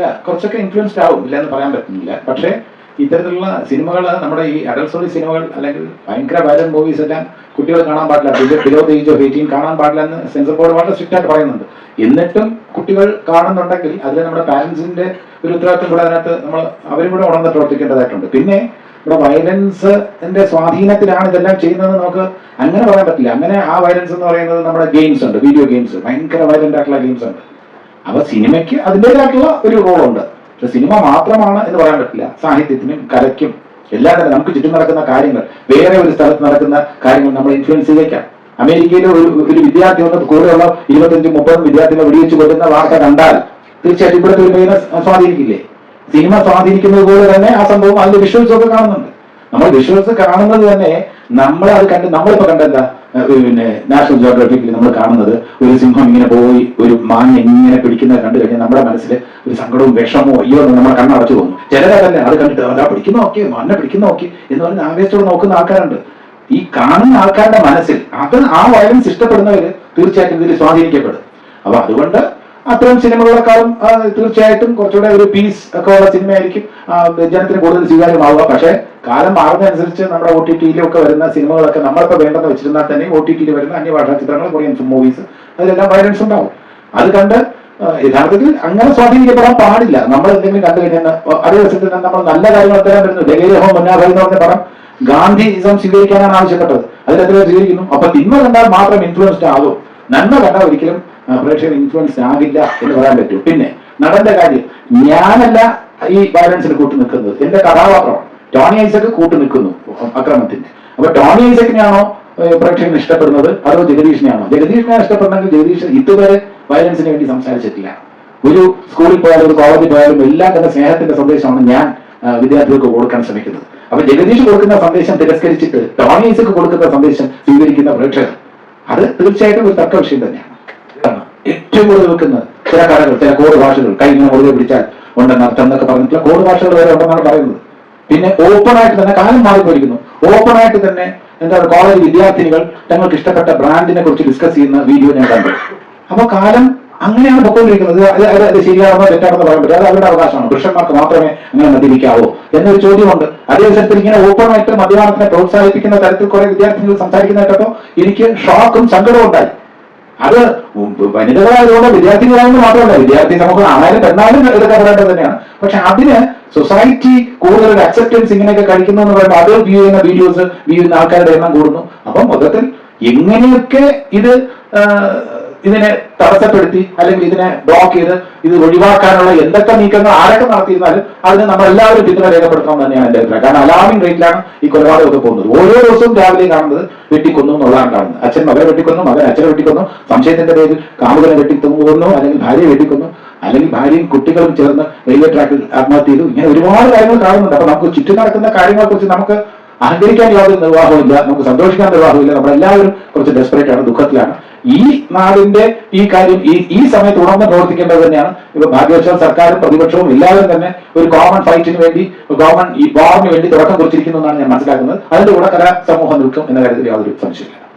അല്ല കുറച്ചൊക്കെ ഇൻഫ്ലുവൻസ്ഡ് ആവും ഇല്ല എന്ന് പറയാൻ പറ്റുന്നില്ല. പക്ഷേ ഇത്തരത്തിലുള്ള സിനിമകൾ നമ്മുടെ ഈ അഡൽട്ട് സ്റ്റോറി സിനിമകൾ അല്ലെങ്കിൽ ഭയങ്കര വയലന്റ് മൂവീസ് എല്ലാം കുട്ടികൾ കാണാൻ പാടില്ല. Below the age of eighteen കാണാൻ പാടില്ല എന്ന് സെൻസർ ബോർഡ് വളരെ സ്ട്രിക്റ്റ് ആയിട്ട് പറയുന്നുണ്ട്. എന്നിട്ടും കുട്ടികൾ കാണുന്നുണ്ടെങ്കിൽ അതിൽ നമ്മുടെ പാരന്റ്സിന്റെ ഒരു ഉത്തരവാദിത്വം കൂടെ അതിനകത്ത് നമ്മൾ അവരും കൂടെ ഉണർന്ന് പ്രവർത്തിക്കേണ്ടതായിട്ടുണ്ട്. പിന്നെ ഇവിടെ വയലൻസിന്റെ സ്വാധീനത്തിലാണ് ഇതെല്ലാം ചെയ്യുന്നത് നമുക്ക് അങ്ങനെ പറയാൻ പറ്റില്ല. അങ്ങനെ ആ വയലൻസ് എന്ന് പറയുന്നത് നമ്മുടെ ഗെയിംസ് ഉണ്ട് വീഡിയോ ഗെയിംസ് ഭയങ്കര വയലന്റ് ആയിട്ടുള്ള ഗെയിംസ് ഉണ്ട്. അപ്പൊ സിനിമയ്ക്ക് അതിന്റെതായിട്ടുള്ള ഒരു റോളുണ്ട്. പക്ഷെ സിനിമ മാത്രമാണ് എന്ന് പറയാൻ പറ്റില്ല. സാഹിത്യത്തിനും കലയ്ക്കും എല്ലാം തന്നെ നമുക്ക് ചുറ്റും നടക്കുന്ന കാര്യങ്ങൾ വേറെ ഒരു സ്ഥലത്ത് നടക്കുന്ന കാര്യങ്ങൾ നമ്മൾ ഇൻഫ്ലുവൻസ് ചെയ്തേക്കാം അമേരിക്കയിലെ ഒരു ഒരു വിദ്യാർത്ഥി വന്ന് കൂടെയുള്ള ഇരുപത്തഞ്ചും മുപ്പതും വിദ്യാർത്ഥികളെ വെടിവെച്ച് കൊല്ലുന്ന വാർത്ത കണ്ടാൽ തീർച്ചയായിട്ടും പയ്യനെ സ്വാധീനിക്കില്ലേ? സിനിമ സ്വാധീനിക്കുന്നത് പോലെ തന്നെ ആ സംഭവം അതിന്റെ വിഷ്വൽസ് ഒക്കെ കാണുന്നുണ്ട്. നമ്മൾ വിഷ്വൽസ് കാണുന്നത് തന്നെ നമ്മൾ അത് കണ്ട് നമ്മളിപ്പോ ഏഹ് പിന്നെ നാഷണൽ ജിയോഗ്രഫിക്കിൽ നമ്മൾ കാണുന്നത് ഒരു സിംഹം ഇങ്ങനെ പോയി ഒരു മാങ്ങ ഇങ്ങനെ പിടിക്കുന്നത് കണ്ടു കഴിഞ്ഞാൽ നമ്മുടെ മനസ്സിൽ ഒരു സങ്കടവും വിഷമോ അയ്യോ എന്ന് നമ്മുടെ കണ്ണടച്ചു പോകുന്നു. ചിലരതല്ല അത് കണ്ടിട്ട് അതാ പിടിക്കുന്ന നോക്കി മണ്ണെ പിടിക്കുന്ന നോക്കി എന്ന് പറഞ്ഞ് ആവേശത്തോടെ നോക്കുന്ന ആൾക്കാരുണ്ട്. ഈ കാണുന്ന ആൾക്കാരുടെ മനസ്സിൽ അത് ആ വയലൻസ് ഇഷ്ടപ്പെടുന്നവര് തീർച്ചയായിട്ടും ഇതിൽ സ്വാധീനിക്കപ്പെടും. അപ്പൊ അതുകൊണ്ട് അത്തരം സിനിമകളെക്കാളും തീർച്ചയായിട്ടും കുറച്ചുകൂടെ ഒരു പീസ് ഒക്കെ ഉള്ള സിനിമയായിരിക്കും ജനത്തിന് കൂടുതൽ സ്വീകാര്യമാവുക. പക്ഷേ കാലം മാറുന്നതനുസരിച്ച് നമ്മുടെ ഒ ടി ടിയിലൊക്കെ വരുന്ന സിനിമകളൊക്കെ നമ്മളിപ്പോൾ വേണ്ടെന്ന് വെച്ചിരുന്നാൽ തന്നെ ഒ ടി ടിയിൽ വരുന്ന അന്യഭാഷാ ചിത്രങ്ങൾ കൊറിയൻ മൂവീസ് അതിലെല്ലാം വയലൻസ് ഉണ്ടാവും. അത് കണ്ട് യഥാർത്ഥത്തിൽ അങ്ങനെ സ്വാധീനിക്കപ്പെടാൻ പാടില്ല. നമ്മൾ എന്തെങ്കിലും കണ്ടു കഴിഞ്ഞാൽ അതേ ദിവസത്തിൽ തന്നെ നമ്മൾ നല്ല കാര്യങ്ങൾ തരാൻ വരുന്നു. ലഗേരഹോ മുന്നാഭായി എന്ന് പറഞ്ഞ പടം ഗാന്ധിസം സ്വീകരിക്കാനാണ് ആവശ്യപ്പെട്ടത്. അതിലെത്ര സ്വീകരിക്കുന്നു. അപ്പൊ തിന്മ കണ്ടാൽ മാത്രം ഇൻഫ്ലുവൻസ്ഡ് ആകും. നന്മ കണ്ടാൽ ഒരിക്കലും പ്രേക്ഷകർ ഇൻഫ്ലുവൻസ് ആകില്ല എന്ന് പറയാൻ പറ്റും. പിന്നെ നടന്റെ കാര്യം ഞാനല്ല ഈ വയലൻസിന് കൂട്ടു നിൽക്കുന്നത്. എന്റെ കഥാപാത്രമാണ് ടോണി ഐസക്ക് കൂട്ടു നിൽക്കുന്നു അക്രമത്തിന്റെ അപ്പൊ ടോണി ഐസക്കിനെയാണോ പ്രേക്ഷകന് ഇഷ്ടപ്പെടുന്നത്? അതോ ജഗദീഷിനെയാണോ? ജഗദീഷിനെ ഇഷ്ടപ്പെടുന്നെങ്കിൽ ജഗദീഷ് ഇതുവരെ വയലൻസിന് വേണ്ടി സംസാരിച്ചിട്ടില്ല. ഒരു സ്കൂളിൽ പോയാലും ഒരു കോളേജിൽ പോയാലും എല്ലാം തന്നെ സ്നേഹത്തിന്റെ സന്ദേശമാണ് ഞാൻ വിദ്യാർത്ഥികൾക്ക് കൊടുക്കാൻ ശ്രമിക്കുന്നത്. അപ്പൊ ജഗദീഷ് കൊടുക്കുന്ന സന്ദേശം തിരസ്കരിച്ചിട്ട് ടോണി ഐസക്ക് കൊടുക്കുന്ന സന്ദേശം സ്വീകരിക്കുന്ന പ്രേക്ഷകർ. അത് തീർച്ചയായിട്ടും ഒരു തർക്ക വിഷയം തന്നെയാണ്. കൂടുതൽ വെക്കുന്നത് ചില കടകൾ ചില കോഡ് ഭാഷകൾ കൈ ഇങ്ങനെ കൊടുത്ത് പിടിച്ചാൽ ഉണ്ടെന്ന് അർത്ഥം എന്നൊക്കെ പറഞ്ഞിട്ടുള്ള കോഡ് ഭാഷകൾ വരെ ഉണ്ടെന്നാണ് പറയുന്നത്. പിന്നെ ഓപ്പൺ ആയിട്ട് തന്നെ കാലം മാറിപ്പോയിരിക്കുന്നു. ഓപ്പൺ ആയിട്ട് തന്നെ എന്താ കോളേജ് വിദ്യാർത്ഥിനികൾ തങ്ങൾക്ക് ഇഷ്ടപ്പെട്ട ബ്രാൻഡിനെ കുറിച്ച് ഡിസ്കസ് ചെയ്യുന്ന വീഡിയോ ഞാൻ കണ്ടു. അപ്പൊ കാലം അങ്ങനെയാണ് പൊക്കോണ്ടിരിക്കുന്നത്. അത് അത് ശരിയാണെന്നോ തെറ്റാണെന്നോ പറയാൻ പറ്റില്ല. അത് അവരുടെ അവകാശമാണ്. പുരുഷന്മാർക്ക് മാത്രമേ അങ്ങനെ മദ്യപിക്കാവൂ എന്നൊരു ചോദ്യമുണ്ട്. അതേ ദിവസത്തിൽ ഇങ്ങനെ ഓപ്പണായിട്ട് മദ്യപാനത്തിനെ പ്രോത്സാഹിപ്പിക്കുന്ന തരത്തിൽ കുറെ വിദ്യാർത്ഥികൾ സംസാരിക്കുന്ന കേട്ടപ്പോ എനിക്ക് ഷോക്കും സങ്കടവും ഉണ്ടായി. അത് വനിതകളായതുകൊണ്ട് വിദ്യാർത്ഥികളായെന്ന് മാത്രമല്ല വിദ്യാർത്ഥി നമുക്ക് ആണായാലും പെണ്ണായാലും ഇതൊക്കെ തന്നെയാണ്. പക്ഷെ അതിന് സൊസൈറ്റി കൂടുതൽ അക്സെപ്റ്റൻസ് ഇങ്ങനെയൊക്കെ കഴിക്കുന്നു എന്ന് പറയുമ്പോൾ അത് വ്യൂ ചെയ്യുന്ന വീഡിയോസ് വ്യൂ ചെയ്യുന്ന ആൾക്കാരുടെ എണ്ണം കൂടുന്നു. അപ്പം മൊത്തത്തിൽ എങ്ങനെയൊക്കെ ഇത് ഇതിനെ തടസ്സപ്പെടുത്തി അല്ലെങ്കിൽ ഇതിനെ ബ്ലോക്ക് ചെയ്ത് ഇത് ഒഴിവാക്കാനുള്ള എന്തൊക്കെ നീക്കങ്ങൾ ആരൊക്കെ നടത്തിയിരുന്നാലും അതിന് നമ്മൾ എല്ലാവരും പിന്തുണ രേഖപ്പെടുത്തണം തന്നെയാണ് എന്റെ അഭിപ്രായം. കാരണം അലാമിംഗ് റേറ്റിലാണ് ഈ കൊലപാതകമൊക്കെ പോകുന്നത്. ഓരോ ദിവസവും രാവിലെ കാണുന്നത് വെട്ടിക്കൊന്നു എന്നുള്ളതാണ് കാണുന്നത്. അച്ഛൻ മകനെ വെട്ടിക്കൊന്നു മകൻ അച്ഛനെ വെട്ടിക്കൊന്നു സംശയത്തിന്റെ പേരിൽ കാമുകനെ വെട്ടിക്കൊന്നു അല്ലെങ്കിൽ ഭാര്യയെ വെട്ടിക്കൊന്നു അല്ലെങ്കിൽ ഭാര്യയും കുട്ടികളും ചേർന്ന് റെയിൽവേ ട്രാക്കിൽ ആത്മഹത്യ ചെയ്തു. ഇങ്ങനെ ഒരുപാട് കാര്യങ്ങൾ കാണുന്നുണ്ട്. അപ്പൊ നമുക്ക് ചുറ്റും നടക്കുന്ന കാര്യങ്ങളെ കുറിച്ച് നമുക്ക് അഹങ്കരിക്കാൻ യാതൊരു നിർവാഹമില്ല നമുക്ക് സന്തോഷിക്കാൻ നിർവാഹമില്ല നമ്മളെല്ലാവരും കുറച്ച് ഡെസ്പറേറ്റ് ആണ് ദുഃഖത്തിലാണ്. ഈ നാടിന്റെ ഈ കാര്യം ഈ ഈ സമയത്ത് ഉണർന്ന് പ്രവർത്തിക്കേണ്ടത് തന്നെയാണ്. ഇപ്പൊ ഭാഗ്യവശാൽ സർക്കാരും പ്രതിപക്ഷവും എല്ലാവരും തന്നെ ഒരു കോമൺ ഫൈറ്റിന് വേണ്ടി കോമൺ ഈ വാറിന് വേണ്ടി തുടക്കം കുറിച്ചിരിക്കുന്നു എന്നാണ് ഞാൻ മനസ്സിലാക്കുന്നത്. അതിന്റെ കൂടെ കലാ സമൂഹം നിൽക്കും എന്ന കാര്യത്തിൽ യാതൊരു സംശയമില്ല